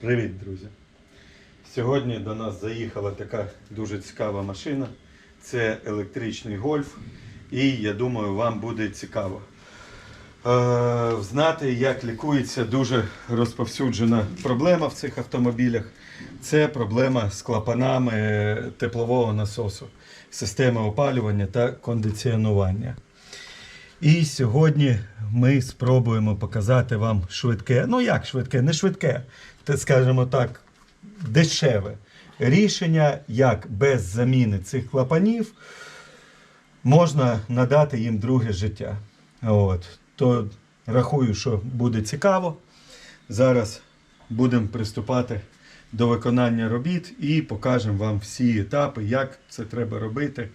Привіт, друзі! Сьогодні до нас заїхала така дуже цікава машина. Це електричний гольф. І я думаю, вам буде цікаво е, знати, як лікується дуже розповсюджена проблема в цих автомобілях. Це проблема з клапанами теплового насосу, системи опалювання та кондиціонування. І сьогодні ми спробуємо показати вам швидке, ну як швидке, не швидке, скажімо так, дешеве рішення, як без заміни цих клапанів можна надати їм друге життя. От. То рахую, що буде цікаво. Зараз будемо приступати до виконання робіт і покажемо вам всі етапи, як це треба робити.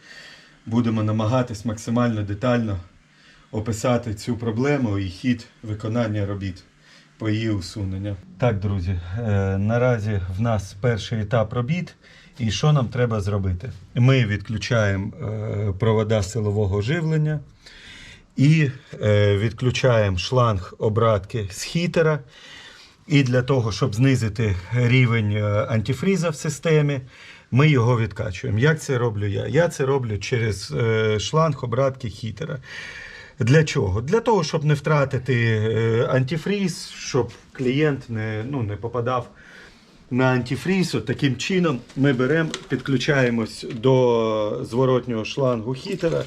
Будемо намагатись максимально детально описати цю проблему і хід виконання робіт по її усуненню. Так, друзі, е, наразі в нас перший етап робіт. І що нам треба зробити? Ми відключаємо е, провода силового живлення і е, відключаємо шланг обратки з хітера. І для того, щоб знизити рівень антифріза в системі, ми його відкачуємо. Як це роблю я? Я це роблю через шланг обратки хітера. Для чого? Для того, щоб не втратити е, антифріз, щоб клієнт не, ну, не попадав на антифріз. От Таким чином ми беремо, підключаємось до зворотнього шлангу хітера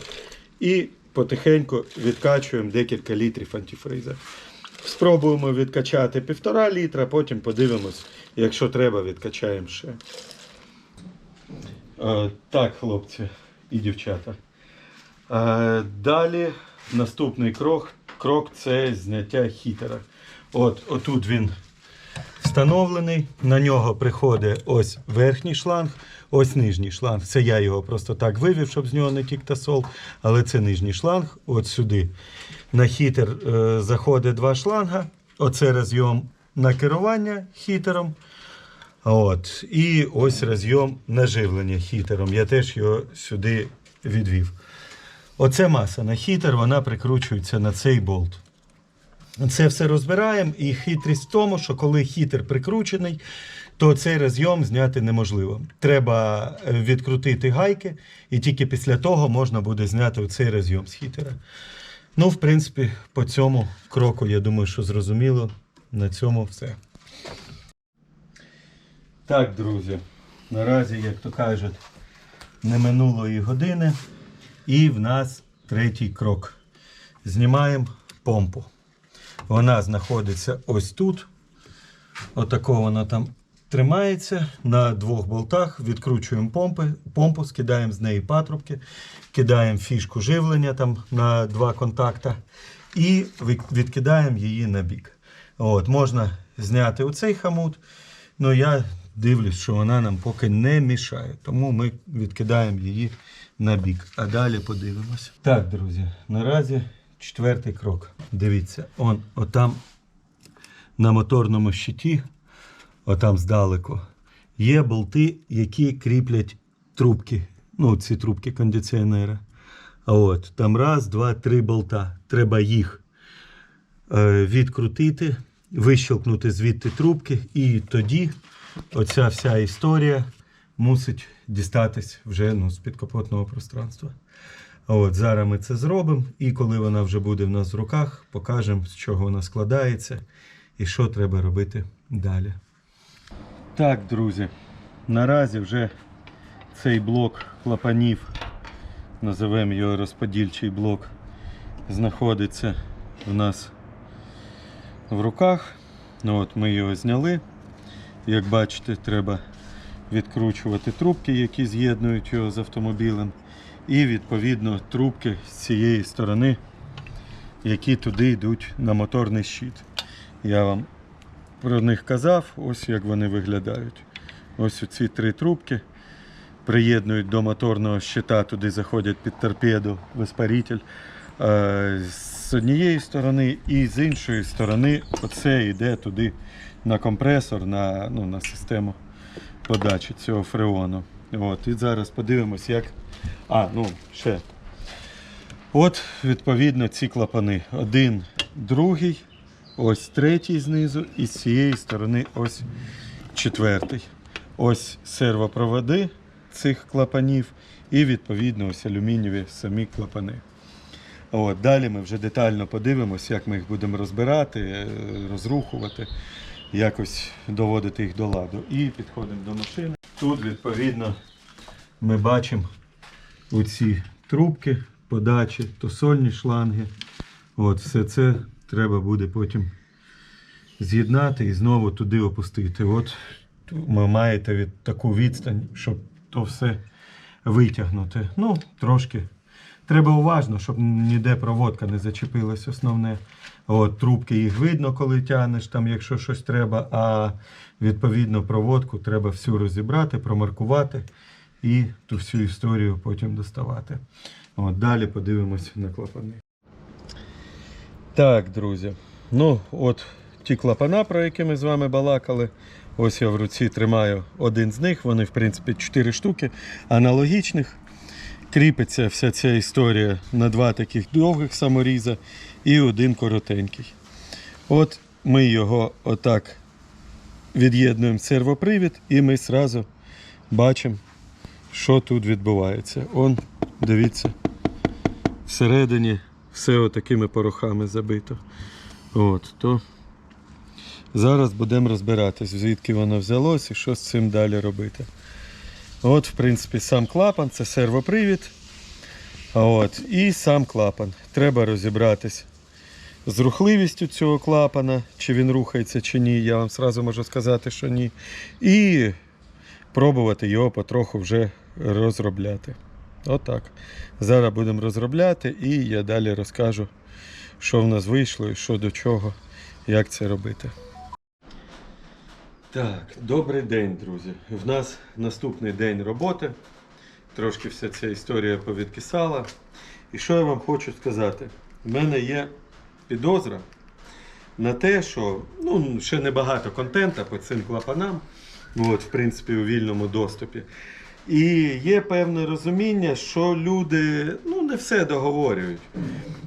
і потихеньку відкачуємо декілька літрів антифриза. Спробуємо відкачати півтора літра, потім подивимось, якщо треба, відкачаємо ще. Е, так, хлопці і дівчата. Е, далі наступний крок, крок це зняття хітера. От, отут він встановлений. На нього приходить ось верхній шланг, ось нижній шланг. Це я його просто так вивів, щоб з нього не тік тасол, але це нижній шланг, от сюди. На хітер е, заходить два шланга. Оце розйом на керування хітером. От. І ось розйом на живлення хітером. Я теж його сюди відвів. Оце маса на хітер, вона прикручується на цей болт. Це все розбираємо, і хитрість в тому, що коли хітер прикручений, то цей розйом зняти неможливо. Треба е, відкрутити гайки, і тільки після того можна буде зняти цей розйом з хітера. Ну, в принципі, по цьому кроку, я думаю, що зрозуміло. На цьому все. Так, друзі, наразі, як то кажуть, не минуло і години. І в нас третій крок. Знімаємо помпу. Вона знаходиться ось тут. Отако вона там тримається на двох болтах. Відкручуємо помпи, помпу, скидаємо з неї патрубки, кидаємо фішку живлення там на два контакта і відкидаємо її на бік. От, можна зняти оцей хамут. Ну я дивлюсь, що вона нам поки не мішає. Тому ми відкидаємо її на бік. А далі подивимося. Так, друзі, наразі четвертий крок. Дивіться, он отам на моторному щиті, отам здалеку, є болти, які кріплять трубки. Ну, ці трубки кондиціонера. А от там раз, два, три болта. Треба їх е, відкрутити, вищелкнути звідти трубки, і тоді оця вся історія мусить дістатись вже ну, з підкапотного пространства. От, зараз ми це зробимо, і коли вона вже буде в нас в руках, покажемо, з чого вона складається і що треба робити далі. Так, друзі, наразі вже цей блок клапанів, називаємо його розподільчий блок, знаходиться в нас в руках. От Ми його зняли. Як бачите, треба відкручувати трубки, які з'єднують його з автомобілем. І відповідно трубки з цієї сторони, які туди йдуть на моторний щит. Я вам про них казав, ось як вони виглядають. Ось ці три трубки приєднують до моторного щита, туди заходять під торпеду, виспаритель. Е, З однієї сторони і з іншої сторони оце йде туди на компресор, на, ну, на систему подачі цього фреону. От, і зараз подивимось, як. А, ну, ще. От, відповідно, ці клапани. Один, другий, ось третій знизу, і з цієї сторони ось четвертий. Ось сервопроводи цих клапанів і відповідно ось алюмінієві самі клапани. От, далі ми вже детально подивимося, як ми їх будемо розбирати, е, розрухувати, якось доводити їх до ладу. І підходимо до машини. Тут, відповідно, ми бачимо оці трубки, подачі, тосольні шланги. От, все це треба буде потім з'єднати і знову туди опустити. От ви маєте від таку відстань, щоб то все витягнути. Ну, трошки. Треба уважно, щоб ніде проводка не зачепилась основне. От, трубки їх видно, коли тягнеш, там, якщо щось треба, а відповідно проводку треба всю розібрати, промаркувати і ту всю історію потім доставати. От, далі подивимось на клапани. Так, друзі. Ну, от ті клапана, про які ми з вами балакали. Ось я в руці тримаю один з них. Вони, в принципі, 4 штуки аналогічних. Кріпиться вся ця історія на два таких довгих саморіза і один коротенький. От ми його отак від'єднуємо сервопривід, і ми зразу бачимо, що тут відбувається. Он, дивіться, всередині все отакими порохами забито. От, то зараз будемо розбиратись, звідки воно взялось і що з цим далі робити. От, в принципі, сам клапан, це сервопривід. От, і сам клапан. Треба розібратись з рухливістю цього клапана, чи він рухається, чи ні. Я вам сразу можу сказати, що ні. І пробувати його потроху вже розробляти. Отак. Зараз будемо розробляти і я далі розкажу, що в нас вийшло і що до чого, як це робити. Так, добрий день, друзі. В нас наступний день роботи. Трошки вся ця історія повідкисала. І що я вам хочу сказати? У мене є підозра на те, що ну, ще небагато контента по цим клапанам, от, в принципі, у вільному доступі. І є певне розуміння, що люди ну, не все договорюють.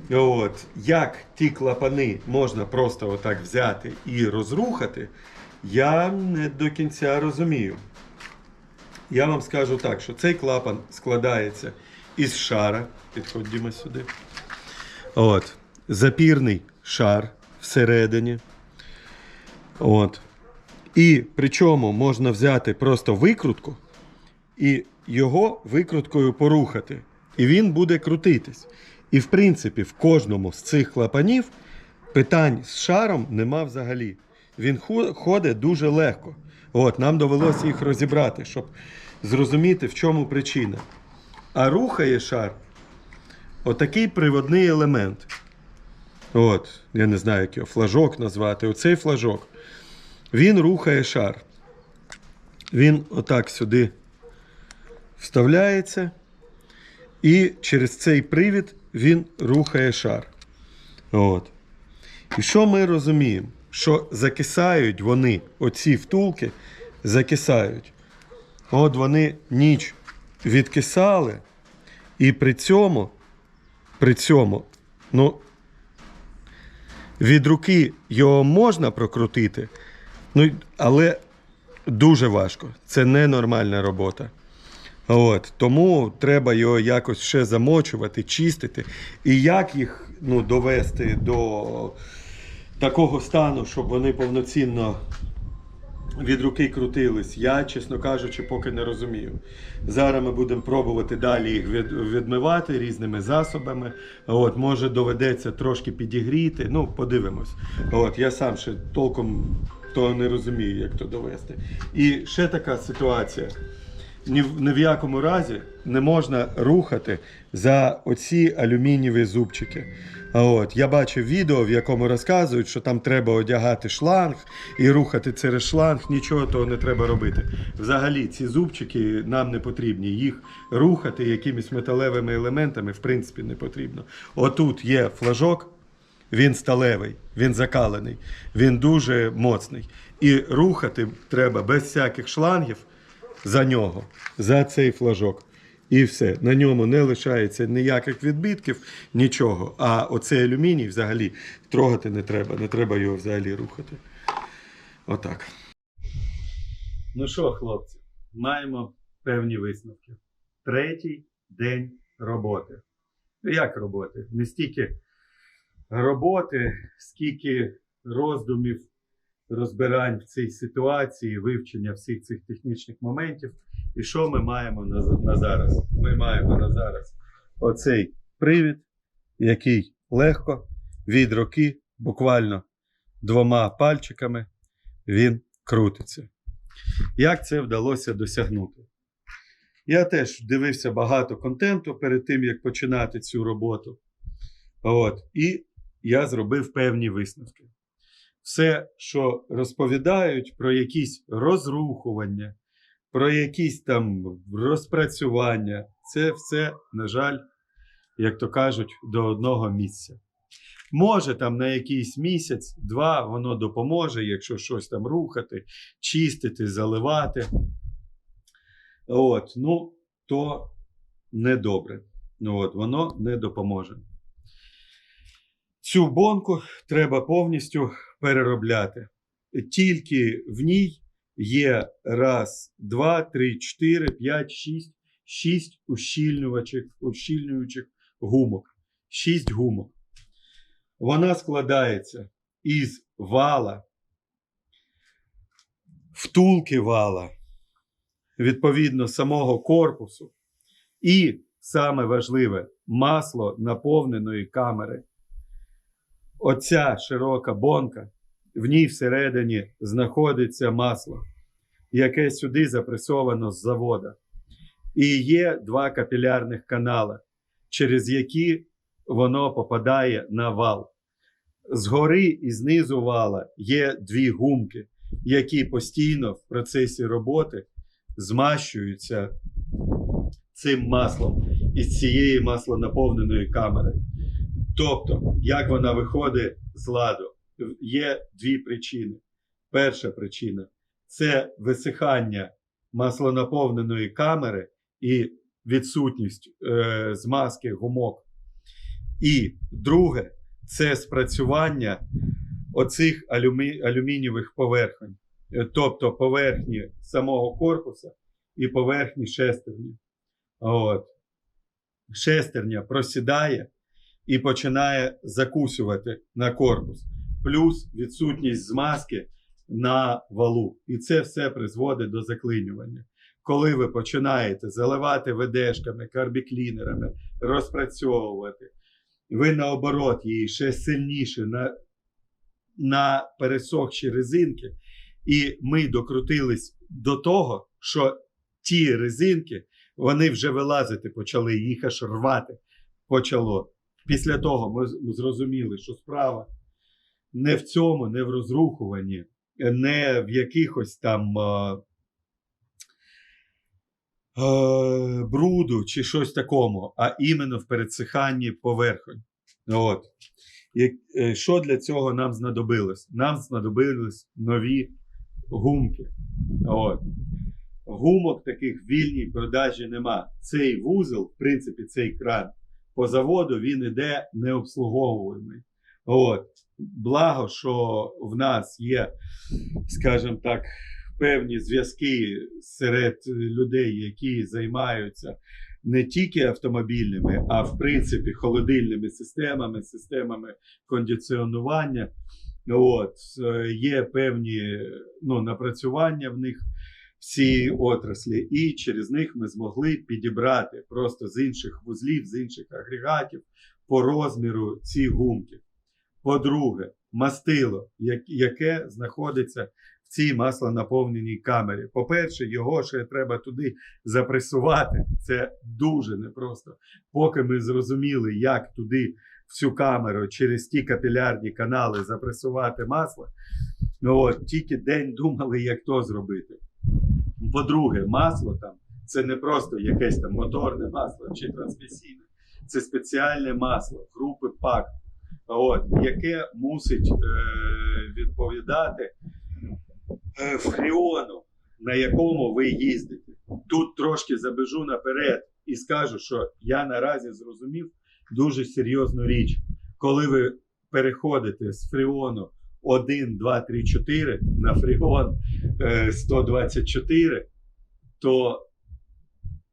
От, як ті клапани можна просто отак взяти і розрухати, я не до кінця розумію. Я вам скажу так, що цей клапан складається із шара. Підходимо сюди. От, запірний шар всередині. От. І причому можна взяти просто викрутку і його викруткою порухати. І він буде крутитись. І в принципі, в кожному з цих клапанів питань з шаром нема взагалі. Він ходить дуже легко. От, нам довелося їх розібрати, щоб зрозуміти, в чому причина. А рухає шар отакий приводний елемент. От, я не знаю, як його флажок назвати. Оцей флажок. Він рухає шар. Він отак сюди вставляється. І через цей привід він рухає шар. От. І що ми розуміємо? Що закисають вони, оці втулки, закисають. От вони ніч відкисали, і при цьому, при цьому, ну, від руки його можна прокрутити, ну, але дуже важко. Це ненормальна робота. От, тому треба його якось ще замочувати, чистити. І як їх ну, довести до такого стану, щоб вони повноцінно від руки крутились, я, чесно кажучи, поки не розумію. Зараз ми будемо пробувати далі їх від, відмивати різними засобами. От, може доведеться трошки підігріти. Ну, подивимось. От, я сам ще толком того не розумію, як то довести. І ще така ситуація ні в, ні в якому разі не можна рухати за оці алюмінієві зубчики. А От, я бачив відео, в якому розказують, що там треба одягати шланг і рухати через шланг, нічого того не треба робити. Взагалі, ці зубчики нам не потрібні. Їх рухати якимись металевими елементами, в принципі, не потрібно. Отут є флажок, він сталевий, він закалений, він дуже моцний. І рухати треба без всяких шлангів за нього, за цей флажок. І все. На ньому не лишається ніяких відбитків, нічого. А оцей алюміній взагалі трогати не треба, не треба його взагалі рухати. Отак. Ну що, хлопці, маємо певні висновки. Третій день роботи. Ну, Як роботи? Не стільки роботи, скільки роздумів, розбирань в цій ситуації, вивчення всіх цих технічних моментів. І що ми маємо на, на зараз? Ми маємо на зараз оцей привід, який легко від руки, буквально двома пальчиками, він крутиться. Як це вдалося досягнути? Я теж дивився багато контенту перед тим, як починати цю роботу. От, і я зробив певні висновки. Все, що розповідають про якісь розрухування, про якісь там розпрацювання, це все, на жаль, як то кажуть, до одного місця. Може, там на якийсь місяць, два воно допоможе, якщо щось там рухати, чистити, заливати. От, ну, то недобре. Ну, от, воно не допоможе. Цю бонку треба повністю переробляти. Тільки в ній є раз, два, три, чотири, п'ять, шість, шість ущільнюючих гумок. Шість гумок. Вона складається із вала, втулки вала, відповідно самого корпусу, і саме важливе масло наповненої камери. Оця широка бонка, в ній всередині знаходиться масло, яке сюди запресовано з завода. І є два капілярних канали, через які воно попадає на вал. Згори і знизу вала є дві гумки, які постійно в процесі роботи змащуються цим маслом із цієї маслонаповненої камери. Тобто, як вона виходить з ладу, є дві причини. Перша причина це висихання маслонаповненої камери і відсутність е, змазки гумок. І друге це спрацювання оцих алюмі... алюмінієвих поверхонь, Е, тобто поверхні самого корпуса і поверхні шестерні. От. Шестерня просідає і починає закусувати на корпус, плюс відсутність змазки на валу. І це все призводить до заклинювання. Коли ви починаєте заливати ведешками, карбіклінерами, розпрацьовувати, ви наоборот її ще сильніше на, на пересохші резинки, і ми докрутились до того, що ті резинки вони вже вилазити почали, їх аж рвати почало. Після того ми зрозуміли, що справа не в цьому, не в розрухуванні, не в якихось там е, е, бруду чи щось такому, а іменно в пересиханні поверхонь. От. Е, що для цього нам знадобилось? Нам знадобились нові гумки. От. Гумок таких вільній продажі нема. Цей вузол, в принципі, цей кран по заводу він іде необслуговуємий. От. Благо, що в нас є, скажімо так, певні зв'язки серед людей, які займаються не тільки автомобільними, а в принципі холодильними системами, системами кондиціонування. От, е, Є певні ну, напрацювання в них всі отраслі, і через них ми змогли підібрати просто з інших вузлів, з інших агрегатів по розміру ці гумки. По-друге, мастило, яке знаходиться в цій маслонаповненій камері. По-перше, його ще треба туди запресувати. Це дуже непросто. Поки ми зрозуміли, як туди в цю камеру через ті капілярні канали запресувати масло. Ну от, тільки день думали, як то зробити. По-друге, масло там це не просто якесь там моторне масло чи трансмісійне, це спеціальне масло групи ПАК, от, яке мусить е, відповідати е, фреону, на якому ви їздите. Тут трошки забежу наперед і скажу, що я наразі зрозумів дуже серйозну річ. Коли ви переходите з фреону 1, 2, 3, 4 на фріон е, 124, то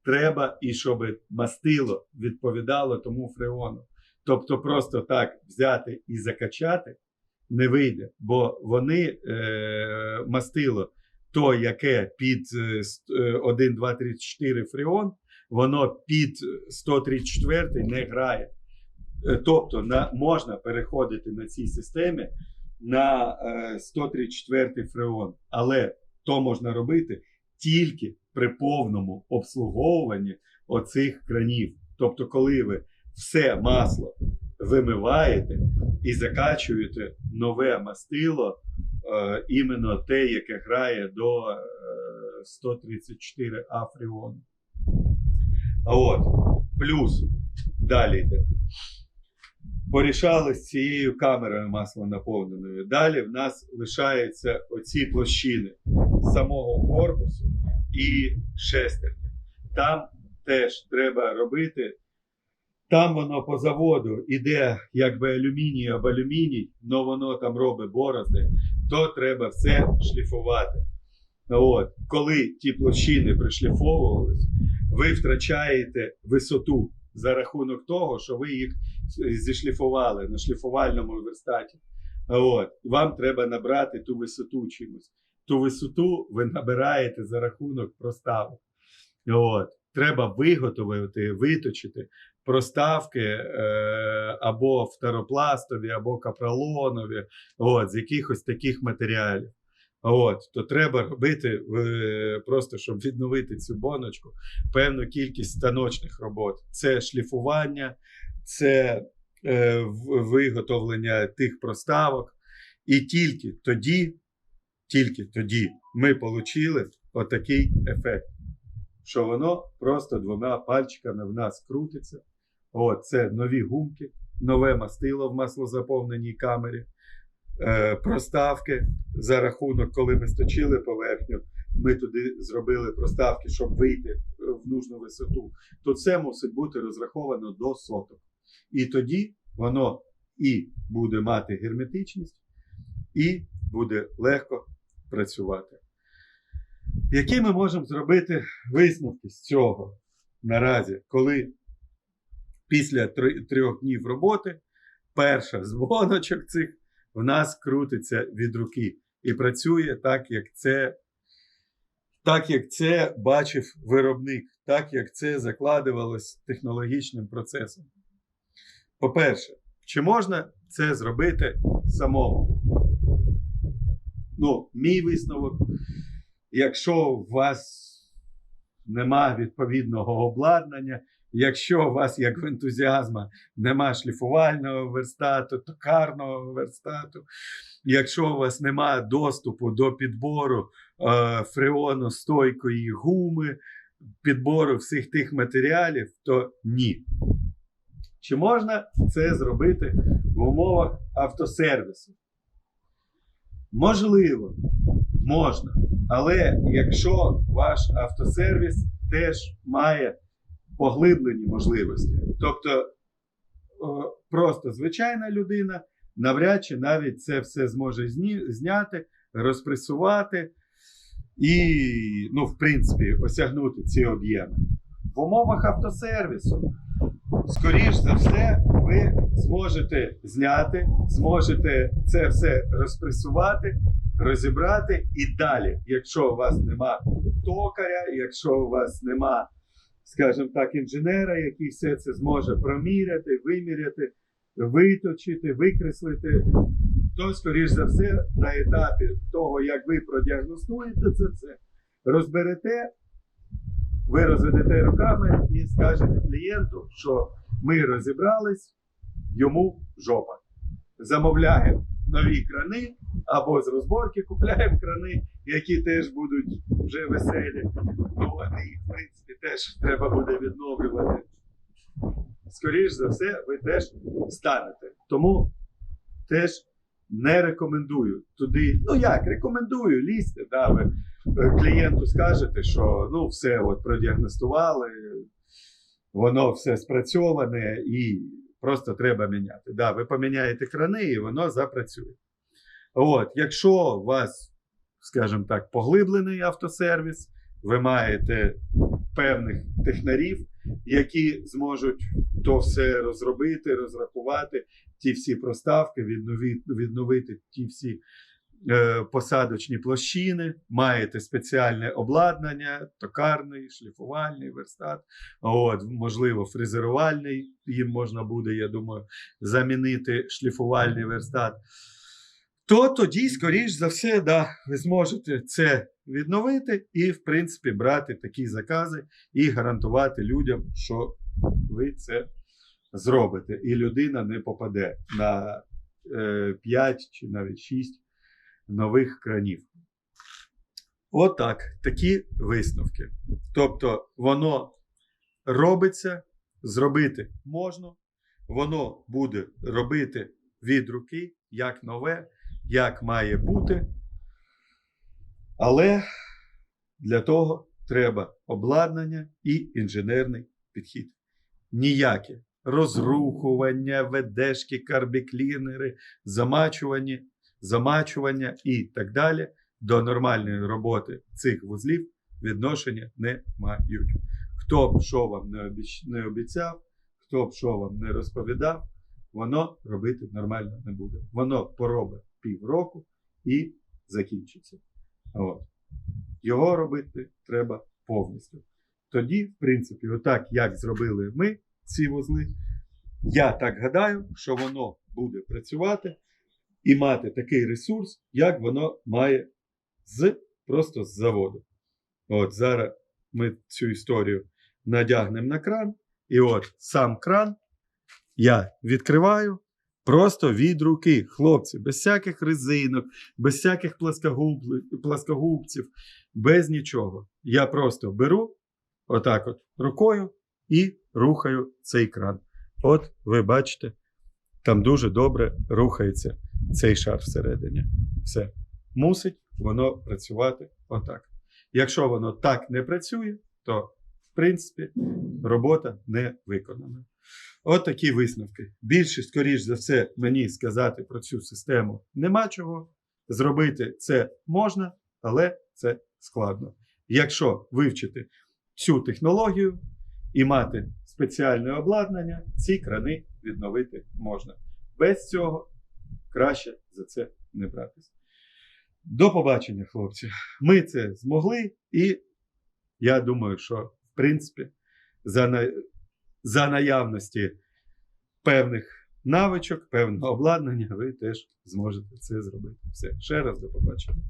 треба і щоб мастило відповідало тому фреону. Тобто просто так взяти і закачати не вийде, бо вони е, мастило, то, яке під е, ст- е, 1, 2, 3, 4 фреон, воно під 134 не грає. Е, Тобто на, можна переходити на цій системі на е, 134 фреон, але то можна робити тільки при повному обслуговуванні оцих кранів. Тобто, коли ви все масло вимиваєте і закачуєте нове мастило, е, іменно те, яке грає до е, 134 А фреону. А от, плюс далі йде. Порішали з цією камерою маслонаповненою. Далі в нас лишаються оці площини самого корпусу і шестерні. Там теж треба робити. Там воно по заводу іде якби алюміній об алюміній, але воно там робить борозди, то треба все шліфувати. От. Коли ті площини пришліфовувались, ви втрачаєте висоту за рахунок того, що ви їх зішліфували на шліфувальному верстаті. От. Вам треба набрати ту висоту чимось. Ту висоту ви набираєте за рахунок проставок. От. Треба виготовити, виточити проставки е, або второпластові, або капролонові, от, з якихось таких матеріалів. От, то треба робити е, просто, щоб відновити цю боночку, певну кількість станочних робот. Це шліфування, це е, виготовлення тих проставок. І тільки тоді, тільки тоді ми отримали отакий ефект, що воно просто двома пальчиками в нас крутиться. От, це нові гумки, нове мастило в маслозаповненій камері, проставки за рахунок, коли ми сточили поверхню, ми туди зробили проставки, щоб вийти е, в нужну висоту. То це мусить бути розраховано до соток. І тоді воно і буде мати герметичність, і буде легко працювати. Які ми можемо зробити висновки з цього наразі, коли після трьох днів роботи перша з цих в нас крутиться від руки і працює так, як це, так, як це бачив виробник, так як це закладувалось технологічним процесом. По-перше, чи можна це зробити самому? Ну, мій висновок, якщо у вас нема відповідного обладнання, якщо у вас, як в ентузіазма, нема шліфувального верстату, токарного верстату, якщо у вас нема доступу до підбору е, фреоностойкої гуми, підбору всіх тих матеріалів, то ні. Чи можна це зробити в умовах автосервісу? Можливо, можна. Але якщо ваш автосервіс теж має поглиблені можливості, тобто просто звичайна людина навряд чи навіть це все зможе зняти, розпресувати і, ну, в принципі, осягнути ці об'єми. В умовах автосервісу, скоріш за все, ви зможете зняти, зможете це все розпресувати, розібрати і далі, якщо у вас нема токаря, якщо у вас нема, скажімо так, інженера, який все це зможе проміряти, виміряти, виточити, викреслити, то, скоріш за все, на етапі того, як ви продіагностуєте це все, розберете, ви розведете руками і скажете клієнту, що ми розібрались, йому жопа. Замовляємо нові крани або з розборки купляємо крани, які теж будуть вже веселі. Ну, а їх, в принципі, теж треба буде відновлювати. Скоріш за все, ви теж станете. Тому теж не рекомендую туди. Ну як, рекомендую лізьте. Да, ви е, клієнту скажете, що ну все от продіагностували, воно все спрацьоване і просто треба міняти. Да, ви поміняєте крани, і воно запрацює. От, якщо у вас, скажімо так, поглиблений автосервіс, ви маєте певних технарів, які зможуть то все розробити, розрахувати, ті всі проставки, відновити, відновити ті всі посадочні площини, маєте спеціальне обладнання, токарний, шліфувальний верстат, от, можливо, фрезерувальний, їм можна буде, я думаю, замінити шліфувальний верстат. То тоді, скоріш за все, да, ви зможете це відновити і, в принципі, брати такі закази і гарантувати людям, що ви це зробите, і людина не попаде на е, 5 чи навіть 6 нових кранів. Отак, такі висновки. Тобто, воно робиться, зробити можна, воно буде робити від руки, як нове, як має бути. Але для того треба обладнання і інженерний підхід. Ніяке розрухування, ведешки, карбіклінери, замачування, замачування і так далі до нормальної роботи цих вузлів відношення не мають. Хто б що вам не обіцяв, хто б що вам не розповідав, воно робити нормально не буде. Воно поробить півроку і закінчиться. От. Його робити треба повністю. Тоді, в принципі, отак, як зробили ми ці вузли, я так гадаю, що воно буде працювати і мати такий ресурс, як воно має з, просто з заводу. От зараз ми цю історію надягнемо на кран, і от сам кран я відкриваю просто від руки, хлопці, без всяких резинок, без всяких пласкогуб- пласкогубців, без нічого. Я просто беру отак от рукою і рухаю цей кран. От ви бачите, там дуже добре рухається цей шар всередині. Все. Мусить воно працювати отак. Якщо воно так не працює, то в принципі робота не виконана. От такі висновки. Більше, скоріш за все, мені сказати про цю систему нема чого. Зробити це можна, але це складно. Якщо вивчити цю технологію і мати спеціальне обладнання, ці крани відновити можна. Без цього краще за це не братись. До побачення, хлопці. Ми це змогли, і я думаю, що в принципі за, на... за наявності певних навичок, певного обладнання, ви теж зможете це зробити. Все, ще раз до побачення.